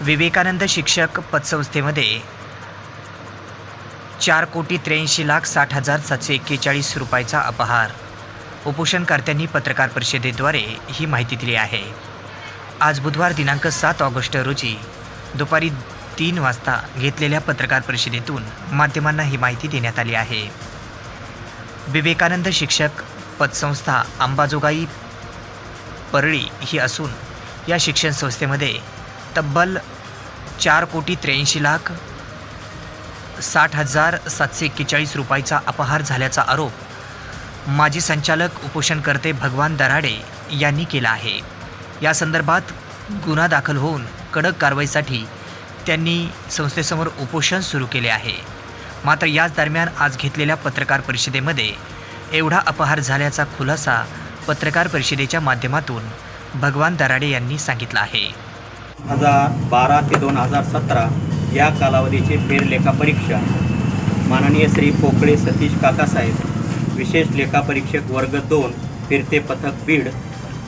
विवेकानंद शिक्षक पतसंस्थेमध्ये चार कोटी त्र्याऐंशी लाख साठ हजार सातशे एक्केचाळीस रुपयाचा अपहार. उपोषणकर्त्यांनी पत्रकार परिषदेद्वारे ही माहिती दिली आहे. आज बुधवार दिनांक सात ऑगस्ट रोजी दुपारी तीन वाजता घेतलेल्या पत्रकार परिषदेतून माध्यमांना ही माहिती देण्यात आली आहे. विवेकानंद शिक्षक पतसंस्था अंबाजोगाई परळी ही असून या शिक्षण संस्थेमध्ये तब्बल चार कोटी त्र्याऐंशी लाख साठ हजार सातशे एक्केचाळीस रुपयाचा अपहार झाल्याचा आरोप माजी संचालक उपोषणकर्ते भगवान दराडे यांनी केला आहे. या संदर्भात गुन्हा दाखल होऊन कडक कारवाईसाठी त्यांनी संस्थेसमोर उपोषण सुरू केले आहे. मात्र याच दरम्यान आज घेतलेल्या पत्रकार परिषदेमध्ये एवढा अपहार झाल्याचा खुलासा पत्रकार परिषदेच्या माध्यमातून भगवान दराडे यांनी सांगितला आहे. हजार बारा ते दोन हजार सतरा या कालावधीची फेरलेखा परीक्षा. माननीय श्री पोकळे सतीश काकासाहेब विशेष लेखापरीक्षक वर्ग दोन फिरते पथक बीड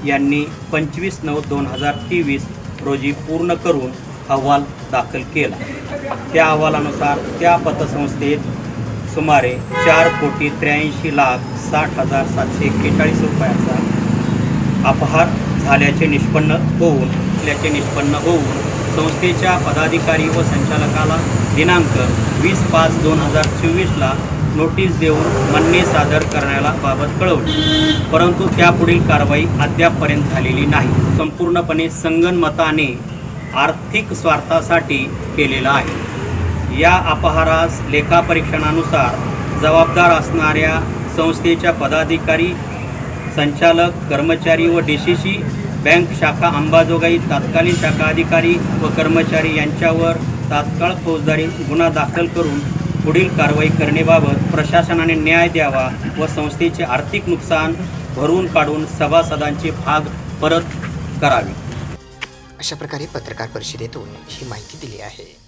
यांनी पंचवीस नऊ दोन हजार तेवीस रोजी पूर्ण करून अहवाल दाखल केला. त्या अहवालानुसार त्या पतसंस्थेत सुमारे चार कोटी त्र्याऐंशी लाख साठ हजार सातशे एक्केचाळीस रुपयाचा अपहार झाल्याचे निष्पन्न होऊन असल्याचे निष्पन्न होऊन संस्थेच्या पदाधिकारी व संचालकाला दिनांक वीस पाच दोन हजार चोवीसला नोटीस देऊन म्हणणे सादर करण्याला बाबत कळवली. परंतु त्यापुढील कारवाई अद्यापपर्यंत झालेली नाही. संपूर्णपणे संगनमताने आर्थिक स्वार्थासाठी केलेला आहे. या अपहारास लेखापरीक्षणानुसार जबाबदार असणाऱ्या संस्थेच्या पदाधिकारी संचालक कर्मचारी व डी सी सी बँक शाखा अंबाजोगाई तात्कालीन शाखा अधिकारी व कर्मचारी यांच्यावर तात्काळ फौजदारी गुन्हा दाखल करून पुढील कारवाई करण्याबाबत प्रशासनाने न्याय द्यावा व संस्थेचे आर्थिक नुकसान भरून काढून सभासदांचे भाग परत करावे. अशा प्रकारे पत्रकार परिषदेतून ही माहिती दिली आहे.